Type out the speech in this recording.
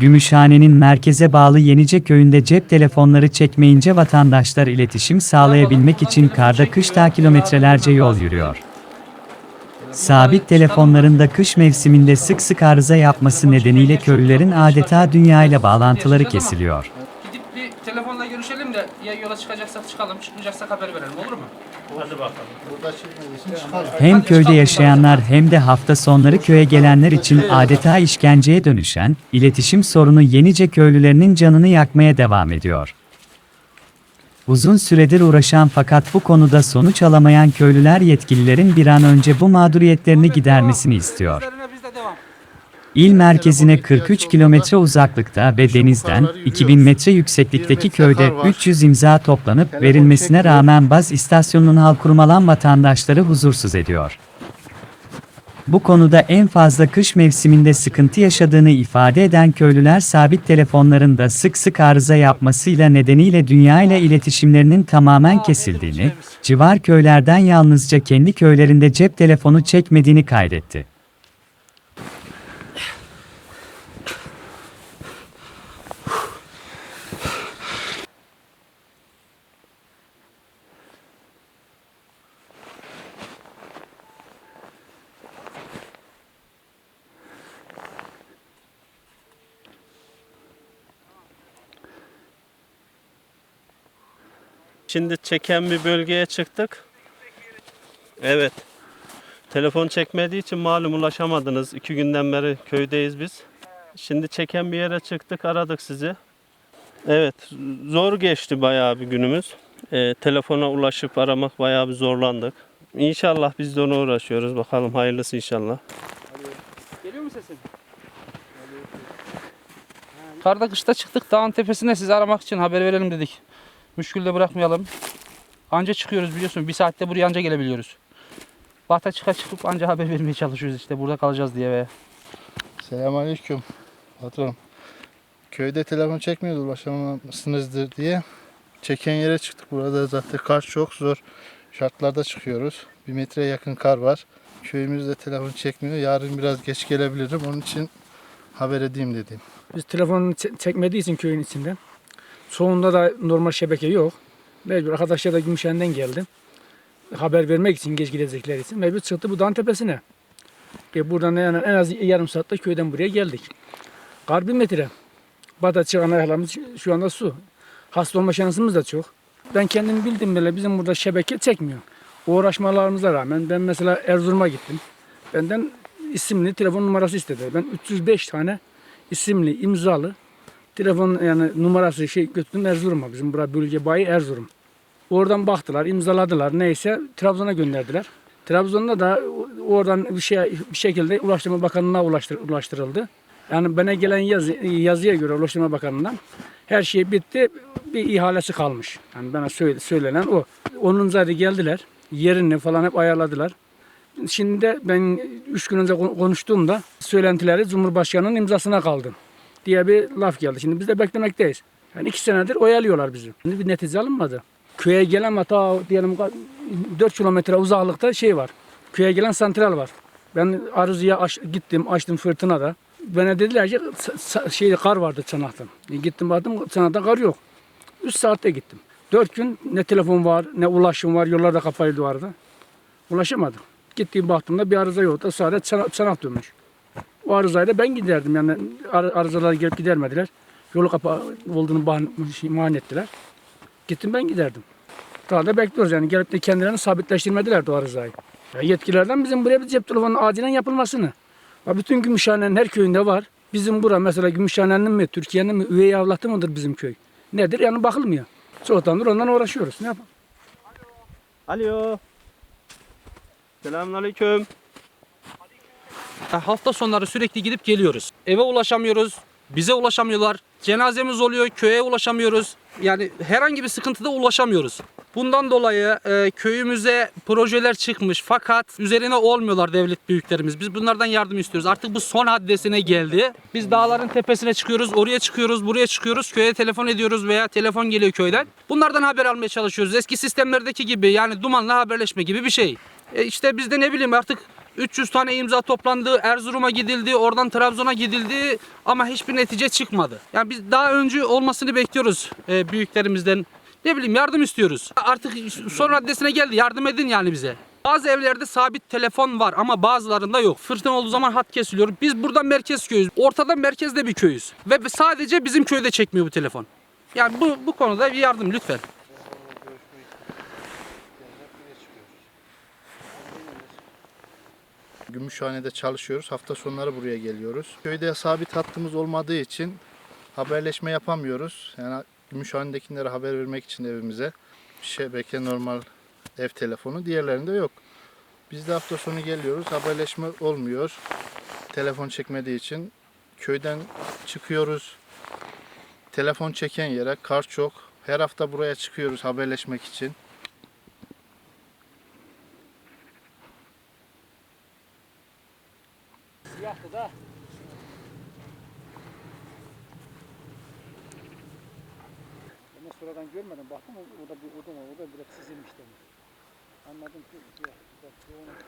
Gümüşhane'nin merkeze bağlı Yenice köyünde cep telefonları çekmeyince vatandaşlar iletişim sağlayabilmek için karda kışta kilometrelerce yol yürüyor. Sabit telefonların da kış mevsiminde sık sık arıza yapması nedeniyle köylülerin adeta dünyayla bağlantıları kesiliyor. Görüşelim de ya yola çıkacaksak çıkalım, çıkmayacaksak haber verelim. Olur mu? Hem köyde yaşayanlar hem de hafta sonları köye gelenler için adeta işkenceye dönüşen, iletişim sorunu Yenice köylülerinin canını yakmaya devam ediyor. Uzun süredir uğraşan fakat bu konuda sonuç alamayan köylüler yetkililerin bir an önce bu mağduriyetlerini gidermesini istiyor. Üzerine biz de devam. İl merkezine 43 kilometre uzaklıkta ve denizden 2000 metre yükseklikteki köyde 300 imza toplanıp verilmesine rağmen baz istasyonunun halk kurmalan vatandaşları huzursuz ediyor. Bu konuda en fazla kış mevsiminde sıkıntı yaşadığını ifade eden köylüler sabit telefonların da sık sık arıza yapmasıyla nedeniyle dünya ile iletişimlerinin tamamen kesildiğini, civar köylerden yalnızca kendi köylerinde cep telefonu çekmediğini kaydetti. Şimdi çeken bir bölgeye çıktık. Evet. Telefon çekmediği için malum ulaşamadınız. İki günden beri köydeyiz biz. Şimdi çeken bir yere çıktık aradık sizi. Evet zor geçti bayağı bir günümüz. Ee, telefona ulaşıp aramak bayağı bir zorlandık. İnşallah biz de ona uğraşıyoruz. Bakalım hayırlısı inşallah. Geliyor mu sesin? Karda kışta çıktık dağın tepesine sizi aramak için haber verelim dedik. Müşkülde bırakmayalım. Anca çıkıyoruz biliyorsun. Bir saatte buraya anca gelebiliyoruz. Bahta çıka çıkıp anca haber vermeye çalışıyoruz işte burada kalacağız diye ve Selamünaleyküm patron. Köyde telefon çekmiyordu ulaşamamışsınızdır diye. Çeken yere çıktık. Burada zaten kar çok zor şartlarda çıkıyoruz. Bir metreye yakın kar var. Köyümüzde telefon çekmiyor. Yarın biraz geç gelebilirim. Onun için haber edeyim dedim. Biz telefonu çe- çekmediği için köyün içinde. Çoğunda da normal şebeke yok. Mecbur arkadaşlar da Gümüşhane'den geldi. Haber vermek için geç gidecekler için. Mecbur çıktı bu dağın tepesine. E buradan yani en az yarım saatte köyden buraya geldik. Kar bir metre. Bata çıkan ayaklarımız şu anda su. Hasta olma şansımız da çok. Ben kendim bildim bile bizim burada şebeke çekmiyor. Uğraşmalarımıza rağmen ben mesela Erzurum'a gittim. Benden isimli telefon numarası istedi. Ben 305 tane isimli, imzalı telefon yani numarası şey götürdüm Erzurum'a. Bizim bura bölge bayi Erzurum. Oradan baktılar, imzaladılar. Neyse Trabzon'a gönderdiler. Trabzon'da da oradan bir şey bir şekilde Ulaştırma Bakanlığı'na ulaştır, ulaştırıldı. Yani bana gelen yazı, yazıya göre Ulaştırma Bakanlığı'ndan her şey bitti. Bir ihalesi kalmış. Yani bana söyle, söylenen o. Onun zaten geldiler. Yerini falan hep ayarladılar. Şimdi de ben üç gün önce kon- konuştuğumda söylentileri Cumhurbaşkanı'nın imzasına kaldı diye bir laf geldi. Şimdi biz de beklemekteyiz. Yani iki senedir oyalıyorlar bizi. Şimdi bir netice alınmadı. Köye gelen hata diyelim 4 kilometre uzaklıkta şey var. Köye gelen santral var. Ben arızıya aç- gittim açtım fırtınada. Bana dediler ki şey kar vardı çanakta. E gittim baktım çanakta kar yok. 3 saatte gittim. 4 gün ne telefon var ne ulaşım var yollarda kapalıydı vardı. Ulaşamadım. Gittiğim baktığımda bir arıza yoktu. Sadece çanak dönmüş. O arızayla ben giderdim. Yani ar- arızalar gelip gidermediler. Yolu kapağı olduğunu bahane, ettiler. Gittim ben giderdim. Daha da bekliyoruz yani. Gelip de kendilerini sabitleştirmediler o arızayı. Ya yetkililerden bizim buraya bir cep telefonu acilen yapılmasını. Ya bütün Gümüşhane'nin her köyünde var. Bizim bura mesela Gümüşhane'nin mi, Türkiye'nin mi üvey avlatı mıdır bizim köy? Nedir? Yani bakılmıyor. Çoğutandır ondan uğraşıyoruz. Ne yapalım? Alo. Selamünaleyküm. Ha, hafta sonları sürekli gidip geliyoruz. Eve ulaşamıyoruz. Bize ulaşamıyorlar. Cenazemiz oluyor. Köye ulaşamıyoruz. Yani herhangi bir sıkıntıda ulaşamıyoruz. Bundan dolayı e, köyümüze projeler çıkmış fakat üzerine olmuyorlar devlet büyüklerimiz. Biz bunlardan yardım istiyoruz. Artık bu son haddesine geldi. Biz dağların tepesine çıkıyoruz, oraya çıkıyoruz, buraya çıkıyoruz. Köye telefon ediyoruz veya telefon geliyor köyden. Bunlardan haber almaya çalışıyoruz. Eski sistemlerdeki gibi yani dumanla haberleşme gibi bir şey. E işte biz de ne bileyim artık 300 tane imza toplandı, Erzurum'a gidildi, oradan Trabzon'a gidildi ama hiçbir netice çıkmadı. Yani biz daha önce olmasını bekliyoruz e, büyüklerimizden. Ne bileyim yardım istiyoruz. Artık son raddesine geldi yardım edin yani bize. Bazı evlerde sabit telefon var ama bazılarında yok. Fırtına olduğu zaman hat kesiliyor. Biz buradan merkez köyüz. Ortada merkezde bir köyüz. Ve sadece bizim köyde çekmiyor bu telefon. Yani bu, bu konuda bir yardım lütfen. Gümüşhane'de çalışıyoruz. Hafta sonları buraya geliyoruz. Köyde sabit hattımız olmadığı için haberleşme yapamıyoruz. Yani Gümüşhane'dekilere haber vermek için evimize şebeke normal ev telefonu diğerlerinde yok. Biz de hafta sonu geliyoruz. Haberleşme olmuyor. Telefon çekmediği için köyden çıkıyoruz. Telefon çeken yere kar çok. Her hafta buraya çıkıyoruz haberleşmek için. Siyahtı da. Ben sonradan görmedim. Baktım orada bir odun var. Orada biraz çizilmiş demiş. Anladım ki siyah. Bak, yoğun.